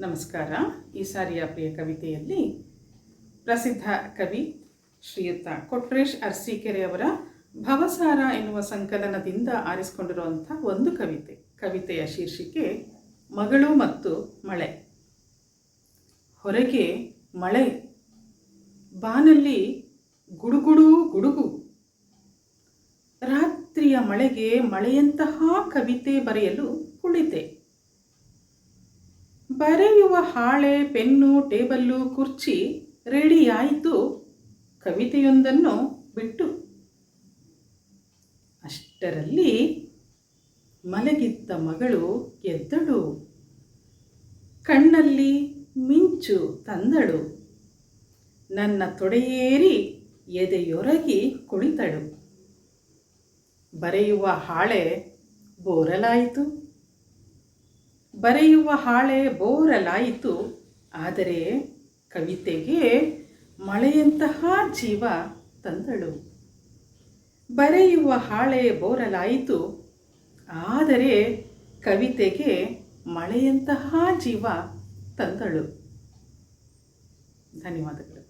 ನಮಸ್ಕಾರ. ಈ ಸಾರಿಯ ಪ್ರಿಯ ಕವಿತೆಯಲ್ಲಿ ಪ್ರಸಿದ್ಧ ಕವಿ ಶ್ರೀಯುತ ಕೊಟ್ರೇಶ್ ಅರಸೀಕೆರೆಯವರ ಭವಸಾರ ಎನ್ನುವ ಸಂಕಲನದಿಂದ ಆರಿಸಿಕೊಂಡಿರುವಂಥ ಒಂದು ಕವಿತೆ. ಕವಿತೆಯ ಶೀರ್ಷಿಕೆ, ಮಗಳು ಮತ್ತು ಮಳೆ. ಹೊರಗೆ ಮಳೆ, ಬಾನಲ್ಲಿ ಗುಡುಗುಡು ಗುಡುಗು. ರಾತ್ರಿಯ ಮಳೆಗೆ ಮಳೆಯಂತಹ ಕವಿತೆ ಬರೆಯಲು ಕುಳಿತೆ. ಬರೆಯುವ ಹಾಳೆ, ಪೆನ್ನು, ಟೇಬಲ್ಲು, ಕುರ್ಚಿ ರೆಡಿಯಾಯಿತು. ಕವಿತೆಯೊಂದನ್ನು ಬಿಟ್ಟು. ಅಷ್ಟರಲ್ಲಿ ಮಲಗಿದ್ದ ಮಗಳು ಎದ್ದಳು. ಕಣ್ಣಲ್ಲಿ ಮಿಂಚು ತಂದಳು. ನನ್ನ ತೊಡೆಯೇರಿ ಎದೆಯೊರಗಿ ಕುಳಿತಳು. ಬರೆಯುವ ಹಾಳೆ ಬೋರಲಾಯಿತು. ಬರೆಯುವ ಹಾಳೆ ಬೋರಲಾಯಿತು. ಆದರೆ ಕವಿತೆಗೆ ಮಳೆಯಂತಹ ಜೀವ ತಂದಳು. ಬರೆಯುವ ಹಾಳೆ ಬೋರಲಾಯಿತು. ಆದರೆ ಕವಿತೆಗೆ ಮಳೆಯಂತಹ ಜೀವ ತಂದಳು. ಧನ್ಯವಾದಗಳು.